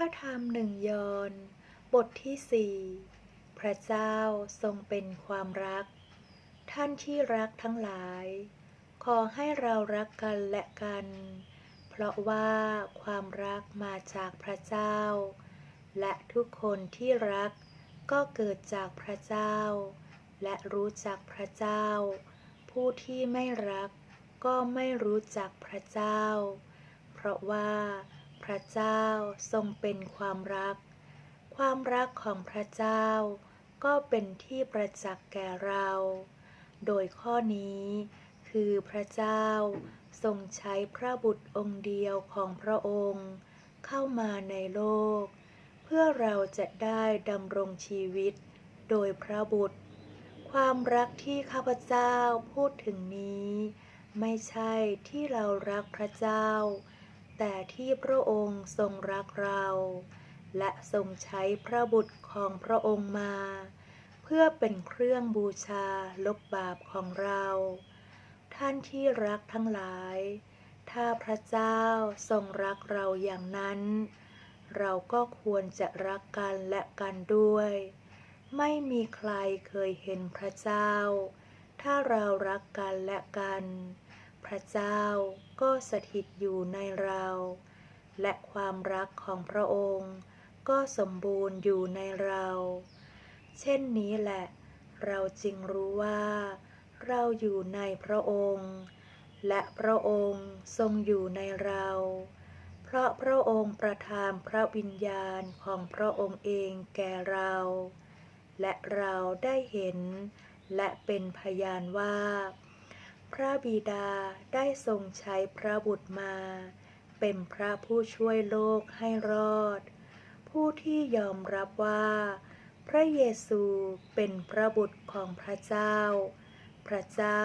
พระธรรมหนึ่งยอนบทที่สี่พระเจ้าทรงเป็นความรัก ท่านที่รักทั้งหลาย ขอให้เรารักกันและกัน เพราะว่าความรักมาจากพระเจ้า และทุกคนที่รักก็เกิดจากพระเจ้า และรู้จักพระเจ้า ผู้ที่ไม่รักก็ไม่รู้จักพระเจ้า เพราะว่า พระเจ้าทรงเป็นความรัก ความรักของพระเจ้า ก็เป็นที่ประจักษ์แก่เรา โดยข้อนี้คือพระเจ้าทรงใช้พระบุตรองค์เดียวของพระองค์ เข้ามาในโลก เพื่อเราจะได้ดำรงชีวิตโดยพระบุตร ความรักที่ข้าพเจ้าพูดถึงนี้ ไม่ใช่ที่เรารักพระเจ้า แต่ที่พระองค์ทรงรักเรา และทรงใช้พระบุตรของพระองค์มา เพื่อเป็นเครื่องบูชาลบบาปของเรา ท่านที่รักทั้งหลาย ถ้าพระเจ้าทรงรักเราอย่างนั้น เราก็ควรจะรักกันและกันด้วย ไม่มีใครเคยเห็นพระเจ้า ถ้าเรารักกันและกัน พระเจ้าก็สถิตอยู่ในเรา และความรักของพระองค์ก็สมบูรณ์อยู่ในเรา เช่นนี้แหละ เราจึงรู้ว่า เราอยู่ในพระองค์ และพระองค์ทรงอยู่ในเรา เพราะพระองค์ประทานพระวิญญาณของพระองค์เองแก่เรา และเราได้เห็น และเป็นพยานว่า พระบิดาได้ทรงใช้พระบุตรมา เป็นพระผู้ช่วยโลกให้รอด ผู้ที่ยอมรับว่า พระเยซูเป็นพระบุตรของพระเจ้า พระเจ้า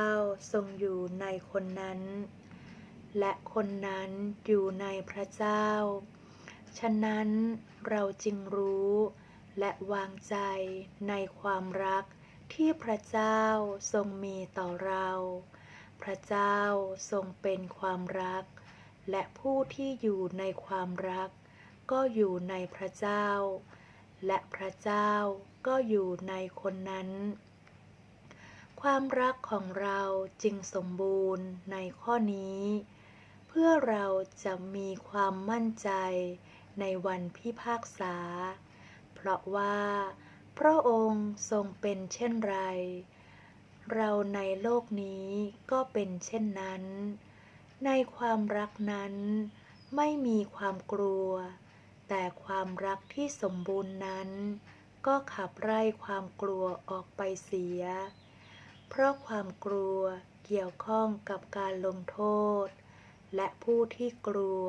ทรงอยู่ในคนนั้น และคนนั้นอยู่ในพระเจ้า ฉะนั้นเราจึงรู้และวางใจในความรักที่พระเจ้าทรงมีต่อเรา พระเจ้าทรงเป็นความรัก และผู้ที่อยู่ในความรัก ก็อยู่ในพระเจ้า และพระเจ้าก็อยู่ในคนนั้น ความรักของเราจึงสมบูรณ์ในข้อนี้ เพื่อเราจะมีความมั่นใจในวันพิพากษา เพราะว่า พระองค์ทรงเป็นเช่นไร เราในโลกนี้ก็เป็นเช่นนั้น ในความรักนั้นไม่มีความกลัว แต่ความรักที่สมบูรณ์นั้น ก็ขับไล่ความกลัวออกไปเสีย เพราะความกลัวเกี่ยวข้องกับการลงโทษ และผู้ที่กลัว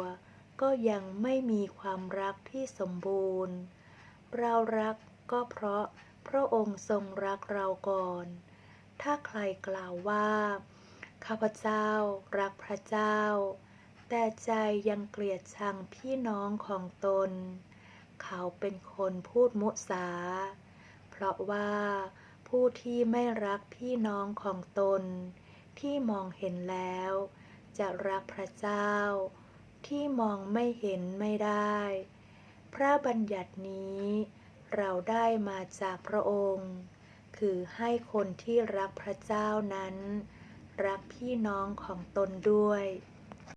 ก็ยังไม่มีความรักที่สมบูรณ์ เรารักก็เพราะพระองค์ทรงรักเราก่อน ถ้าใครกล่าวว่า ข้าพเจ้ารักพระเจ้า แต่ใจยังเกลียดชังพี่น้องของตน เขาเป็นคนพูดมุสา เพราะว่าผู้ที่ไม่รักพี่น้องของตน ที่มองเห็นแล้ว จะรักพระเจ้า ที่มองไม่เห็นไม่ได้ พระบัญญัตินี้เราได้มาจากพระองค์ คือให้คนที่รักพระเจ้านั้น รักพี่น้องของตนด้วย